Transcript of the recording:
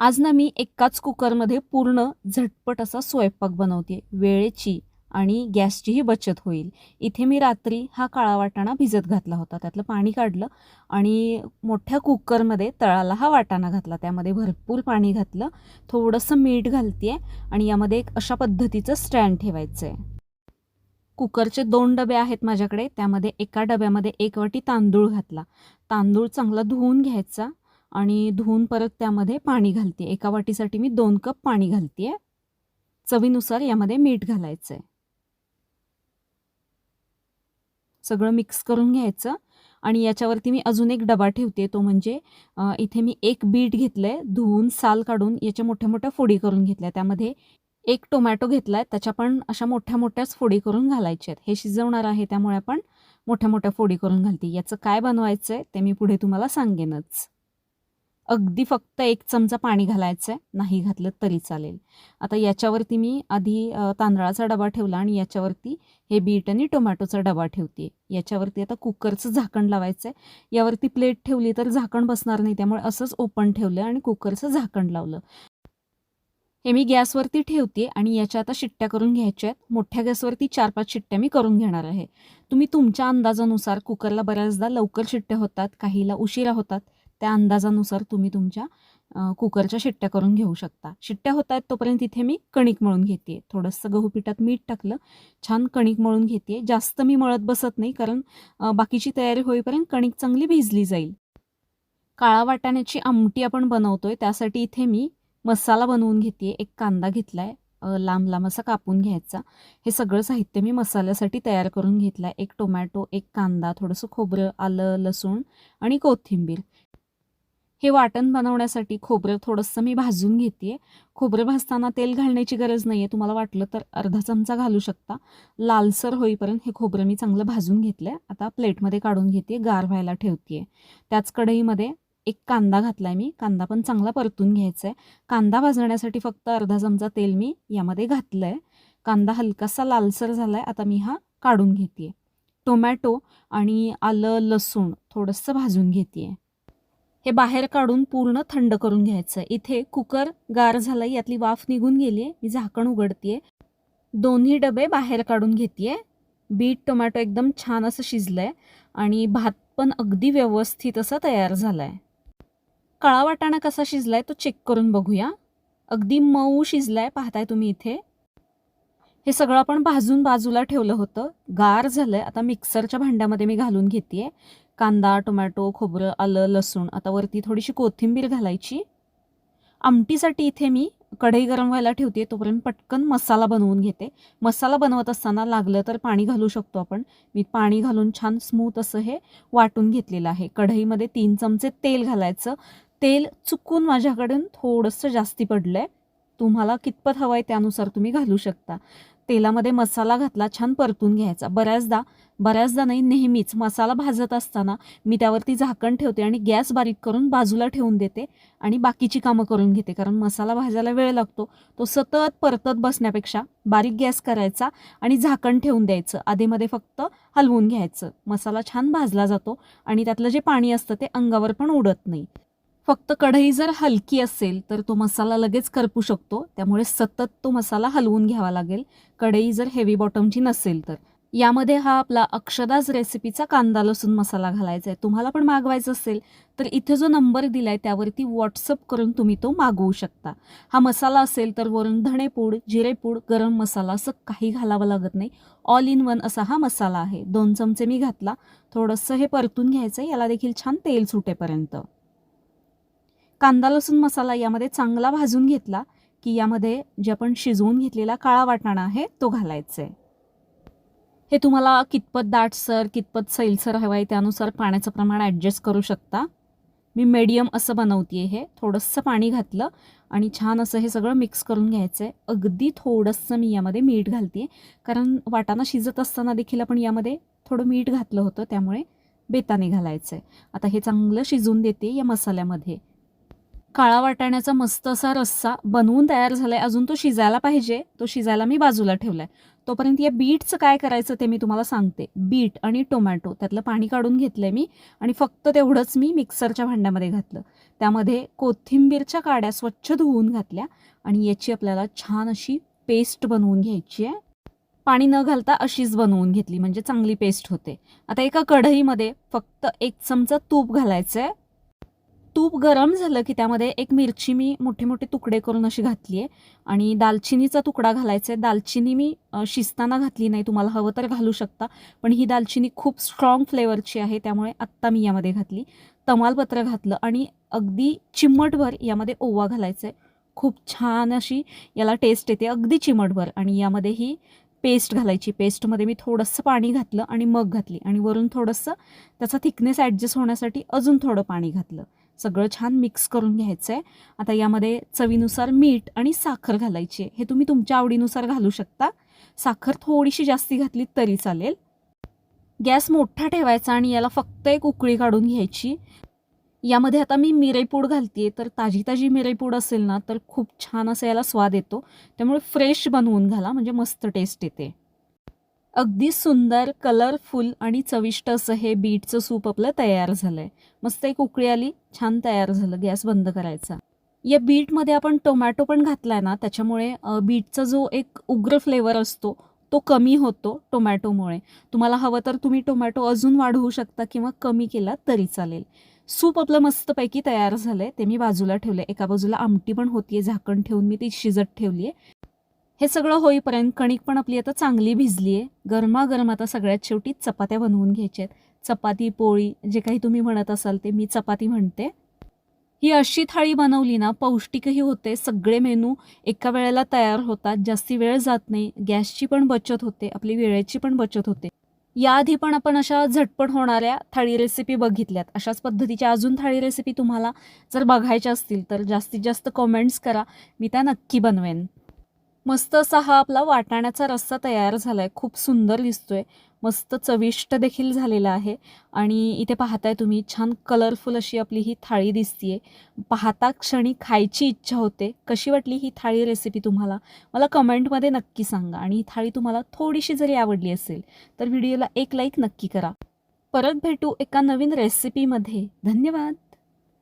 आज ना मी एकाच कुकरमध्ये पूर्ण झटपट असा स्वयंपाक बनवते वेळेची आणि गॅसचीही बचत होईल. इथे मी रात्री हा काळा वाटाणा भिजत घातला होता. त्यातलं पाणी काढलं आणि मोठ्या कुकरमध्ये तळाला हा वाटाणा घातला. त्यामध्ये भरपूर पाणी घातलं. थोडंसं मीठ घालते आणि यामध्ये एक अशा पद्धतीचं स्टँड ठेवायचं आहे कुकरचे दोन डबे आहेत माझ्याकडे. त्यामध्ये एका डब्यामध्ये एक वाटी तांदूळ घातला. तांदूळ चांगला धुवून घ्यायचा. आणि धुवून परत त्यामध्ये पाणी घालते एका वाटीसाठी मी दोन कप पाणी घालते चवीनुसार यामध्ये मीठ घालायचं आहे सगळं मिक्स करून घ्यायचं आणि याच्यावरती मी अजून एक डबा ठेवते तो म्हणजे इथे मी एक बीट घेतलं आहे धुवून साल काढून याच्या मोठ्या मोठ्या फोडी करून घेतल्या त्यामध्ये एक टोमॅटो घेतला आहे त्याच्या पण अशा मोठ्या मोठ्याच फोडी करून घालायच्या आहेत हे शिजवणार आहे त्यामुळे आपण मोठ्या मोठ्या फोडी करून घालते. याचं काय बनवायचं आहे ते मी पुढे तुम्हाला सांगेनच. अगदी फक्त एक चमचा पाणी घालायचं आहे नाही घातलं तरी चालेल. आता याच्यावरती मी आधी तांदळाचा डबा ठेवला आणि याच्यावरती हे बीट आणि टोमॅटोचा डबा ठेवते याच्यावरती आता कुकरचं झाकण लावायचं आहे यावरती प्लेट ठेवली तर झाकण बसणार नाही त्यामुळे असंच ओपन ठेवलं आणि कुकरचं झाकण लावलं. हे मी गॅसवरती ठेवते आणि याच्या आता शिट्ट्या करून घ्यायच्या आहेत. मोठ्या गॅसवरती चार पाच शिट्ट्या मी करून घेणार आहे. तुम्ही तुमच्या अंदाजानुसार कुकरला बऱ्याचदा लवकर शिट्ट्या होतात काहीला उशिरा होतात. त्या अंदाजानुसार तुम्ही तुमच्या कुकरच्या शिट्ट्या करून घेऊ शकता. शिट्ट्या होत आहेत तोपर्यंत इथे मी कणिक मळून घेते थोडंसं गहू पिठात मीठ टाकलं छान कणिक मळून घेते जास्त मी मळत बसत नाही कारण बाकीची तयारी होईपर्यंत कणिक चांगली भिजली जाईल. काळा वाटाण्याची आमटी आपण बनवतोय त्यासाठी इथे मी मसाला बनवून घेते एक कांदा घेतला आहे लांब लांब असा कापून घ्यायचा. हे सगळं साहित्य मी मसाल्यासाठी तयार करून घेतलं आहे एक टोमॅटो एक कांदा थोडंसं खोबरं आलं लसूण आणि कोथिंबीर. हे वाटण बनवण्यासाठी खोबरं थोडंसं मी भाजून घेते खोबरं भाजताना तेल घालण्याची गरज नाही आहे तुम्हाला वाटलं तर अर्धा चमचा घालू शकता. लालसर होईपर्यंत हे खोबरं मी चांगलं भाजून घेतलं आहे आता प्लेटमध्ये काढून घेते गार व्हायला ठेवते त्याच कढईमध्ये एक कांदा घातला आहे मी. कांदा पण चांगला परतून घ्यायचा आहे कांदा भाजण्यासाठी फक्त अर्धा चमचा तेल मी यामध्ये घातलं आहे कांदा हलकासा लालसर झाला आहे आता मी हा काढून घेते टोमॅटो आणि आलं लसूण थोडंसं भाजून घेते हे बाहेर काढून पूर्ण थंड करून घ्यायचं. इथे कुकर गार झालं यातली वाफ निघून गेली आहे मी झाकण उघडतीये. दोन्ही डबे बाहेर काढून घेते बीट टोमॅटो एकदम छान असं शिजलं आहे आणि भात पण अगदी व्यवस्थित असं तयार झाला आहे काळा वाटाणा कसा शिजलाय तो चेक करून बघूया. अगदी मऊ शिजलाय पाहताय तुम्ही इथे. हे सगळं आपण भाजून बाजूला ठेवलं होतं. गार झालंय. आता मिक्सरच्या भांड्यामध्ये मी घालून घेते कांदा टोमॅटो खोबरं आलं लसूण. आता वरती थोडीशी कोथिंबीर घालायची. आमटीसाठी इथे मी कढई गरम व्हायला ठेवते तोपर्यंत पटकन मसाला बनवून घेते. मसाला बनवत असताना लागलं तर पाणी घालू शकतो आपण. मी पाणी घालून छान स्मूथ असं हे वाटून घेतलेलं आहे. कढईमध्ये तीन चमचे तेल घालायचं. तेल चुकून माझ्याकडून थोडंसं जास्ती पडलं आहे तुम्हाला कितपत हवं आहे त्यानुसार तुम्ही घालू शकता. तेलामध्ये मसाला घातला छान परतून घ्यायचा. बऱ्याचदा बऱ्याचदा नाही नेहमीच मसाला भाजत असताना मी त्यावरती झाकण ठेवते आणि गॅस बारीक करून बाजूला ठेवून देते आणि बाकीची कामं करून घेते. कारण मसाला भाजायला वेळ लागतो. तो सतत परतत बसण्यापेक्षा बारीक गॅस करायचा आणि झाकण ठेवून द्यायचं. आधीमध्ये फक्त हलवून घ्यायचं. मसाला छान भाजला जातो आणि त्यातलं जे पाणी असतं ते अंगावर पण उडत नाही. फक्त कढई जर हलकी असेल तर तो मसाला लगेच करपू शकतो. त्यामुळे सतत तो मसाला हलवून घ्यावा लागेल. कढई जर हेवी बॉटमची नसेल तर. यामध्ये हा आपला अक्षदाज रेसिपीचा कांदा लसूण मसाला घालायचा आहे तुम्हाला पण मागवायचा असेल तर इथे जो नंबर दिला आहे त्यावरती व्हॉट्सअप करून तुम्ही तो मागवू शकता. हा मसाला असेल तर वरून धणेपूड जिरेपूड गरम मसाला असं काही घालावं लागत नाही. ऑल इन वन असा हा मसाला आहे. दोन चमचे मी घातला. थोडंसं हे परतून घ्यायचं आहे याला देखील छान तेल सुटेपर्यंत. कांदा लसूण मसाला यामध्ये चांगला भाजून घेतला की यामध्ये जे आपण शिजवून घेतलेला काळा वाटाणा आहे तो घालायचा. आहे हे तुम्हाला कितपत दाटसर कितपत सैलसर हवं आहे त्यानुसार पाण्याचं प्रमाण ॲडजस्ट करू शकता. मी मीडियम असं बनवते हे. थोडंसं पाणी घातलं आणि छान असं हे सगळं मिक्स करून घ्यायचं आहे अगदी थोडंसं मी यामध्ये मीठ घालते कारण वाटाणा शिजत असताना देखील आपण यामध्ये थोडं मीठ घातलं होतं त्यामुळे बेताने घालायचं आहे आता हे चांगलं शिजून देते या मसाल्यामध्ये. काळा वाटाण्याचा मस्त असा रस्सा बनवून तयार झालाय. अजून तो शिजायला पाहिजे. तो शिजायला मी बाजूला ठेवलाय. तोपर्यंत या बीटचं काय करायचं ते मी तुम्हाला सांगते. बीट आणि टोमॅटो त्यातलं पाणी काढून घेतलंय मी आणि फक्त तेवढंच मी मिक्सरच्या भांड्यामध्ये घातलं. त्यामध्ये कोथिंबीरच्या काड्या स्वच्छ धुवून घातल्या आणि याची आपल्याला छान अशी पेस्ट बनवून घ्यायची आहे. पाणी न घालता अशीच बनवून घेतली. म्हणजे चांगली पेस्ट होते. आता एका कढईमध्ये फक्त एक चमचा तूप घालायचं आहे तूप गरम झालं की त्यामध्ये एक मिरची मी मोठे मोठे तुकडे करून अशी घातली आहे. आणि दालचिनीचा तुकडा घालायचा आहे. दालचिनी मी शिजताना घातली नाही. तुम्हाला हवं तर घालू शकता. पण ही दालचिनी खूप स्ट्रॉंग फ्लेवरची आहे. त्यामुळे आत्ता मी यामध्ये घातली. तमालपत्र घातलं आणि अगदी चिमटभर यामध्ये ओवा घालायचा आहे. खूप छान अशी याला टेस्ट येते. अगदी चिमटभर. आणि यामध्ये ही पेस्ट घालायची. पेस्टमध्ये मी थोडंसं पाणी घातलं आणि मग घातली. आणि वरून थोडंसं त्याचा थिकनेस ॲडजस्ट होण्यासाठी अजून थोडं पाणी घातलं. सगळं छान मिक्स करून घ्यायचं आहे आता यामध्ये चवीनुसार मीठ आणि साखर घालायची आहे. हे तुम्ही तुमच्या आवडीनुसार घालू शकता. साखर थोडीशी जास्ती घातली तरी चालेल. गॅस मोठा ठेवायचा आणि याला फक्त एक उकळी काढून घ्यायची. यामध्ये आता मी मिरेपूड घालते तर ताजी ताजी मिरेपूड असेल ना तर खूप छान असं याला स्वाद येतो. त्यामुळे फ्रेश बनवून घाला. म्हणजे मस्त टेस्ट येते. अगदी सुंदर कलरफुल आणि चविष्ट असं हे बीटचं सूप आपलं तयार झालंय. मस्त एक उकळी आली छान तयार झालं गॅस बंद करायचा. या बीटमध्ये आपण टोमॅटो पण घातलाय ना त्याच्यामुळे बीटचा जो एक उग्र फ्लेवर असतो तो कमी होतो टोमॅटोमुळे तुम्हाला हवं तर तुम्ही टोमॅटो अजून वाढवू शकता किंवा कमी केला तरी चालेल. सूप आपलं मस्तपैकी तयार झालंय ते मी बाजूला ठेवलंय. एका बाजूला आमटी पण होतीये झाकण ठेवून मी ती शिजत ठेवली आहे हे सगळं होईपर्यंत कणिक पण आपली आता चांगली भिजली आहे. गरमागरम आता सगळ्यात शेवटी चपात्या बनवून घ्यायच्या आहेत. चपाती पोळी जे काही तुम्ही म्हणत असाल ते मी चपाती म्हणते. ही अशी थाळी बनवली ना पौष्टिकही होते सगळे मेनू एका वेळेला तयार होतात जास्ती वेळ जात नाही गॅसची पण बचत होते आपली वेळेची पण बचत होते. याआधी पण आपण अशा झटपट होणाऱ्या थाळी रेसिपी बघितल्यात. अशाच पद्धतीच्या अजून थाळी रेसिपी तुम्हाला जर बघायच्या असतील तर जास्तीत जास्त कमेंट्स करा. मी त्या नक्की बनवेन. मस्त असा हा आपला वाटाण्याचा रस्सा तयार झाला आहे खूप सुंदर दिसतोय. मस्त चविष्ट देखील झालेला आहे. आणि इथे पाहताय तुम्ही छान कलरफुल अशी आपली ही थाळी दिसतीये. पाहता क्षणी खायची इच्छा होते. कशी वाटली ही थाळी रेसिपी तुम्हाला? मला कमेंटमध्ये नक्की सांगा. आणि ही थाळी तुम्हाला थोडीशी जरी आवडली असेल तर व्हिडिओला एक लाईक नक्की करा. परत भेटू एका नवीन रेसिपीमध्ये धन्यवाद!